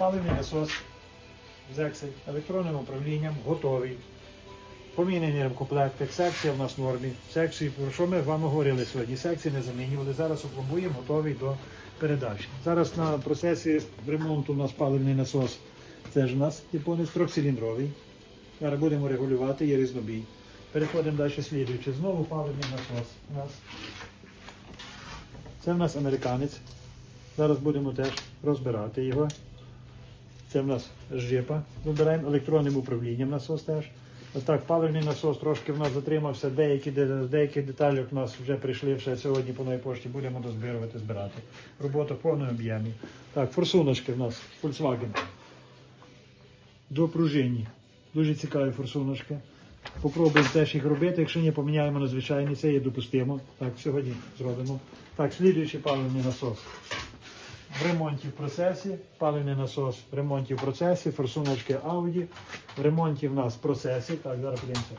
Паливний насос з електронним управлінням готовий. Помінені ремкомплекти, секція в нас в нормі. Секції, про що ми з вами говорили сьогодні? Секції не замінювали. Зараз опломбуємо, готовий до передачі. Зараз на процесі ремонту у нас паливний насос. Це ж у нас японець трьохциліндровий. Зараз будемо регулювати, є різнобій. Переходимо далі слідуючи. Знову паливний насос. У нас. Це в нас американець. Зараз будемо теж розбирати його. Це в нас жипа. Вибираємо електронним управлінням насос теж. Отак, паливний насос трошки в нас затримався. Деякі, деяких деталей в нас вже прийшли ще сьогодні по новій пошті. Будемо дозбирувати, збирати. Робота в повному об'ємі. Так, форсуночки в нас Volkswagen. До пружинні. Дуже цікаві форсуночки. Попробуємо теж їх робити. Якщо ні, поміняємо на звичайні, це є допустимо. Так, сьогодні зробимо. Так, слідуючий паливний насос. В ремонті в процесі, паливний насос в ремонті в процесі, форсуночки Audi. В ремонті в нас в процесі. Так, зараз подивимося.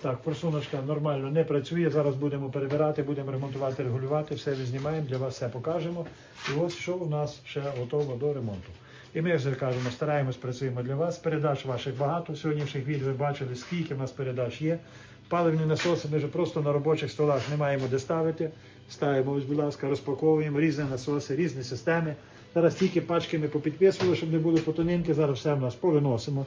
Так, форсуночка нормально не працює. Зараз будемо перебирати, будемо ремонтувати, регулювати. Все відзнімаємо, для вас все покажемо. І ось що у нас ще готово до ремонту. І ми вже кажемо, стараємось, працюємо для вас. Передач ваших багато. Сьогоднішніх відео ви бачили, скільки в нас передач є. Паливні насоси ми вже просто на робочих столах не маємо де ставити. Ставимо, ось, будь ласка, розпаковуємо різні насоси, різні системи. Зараз тільки пачки ми попідписували, щоб не були потонинки. Зараз все в нас повиносимо.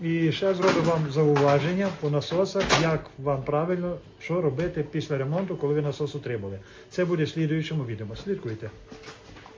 І ще зробимо вам зауваження по насосах, як вам правильно що робити після ремонту, коли ви насос отримали. Це буде в слідуючому відео. Слідкуйте.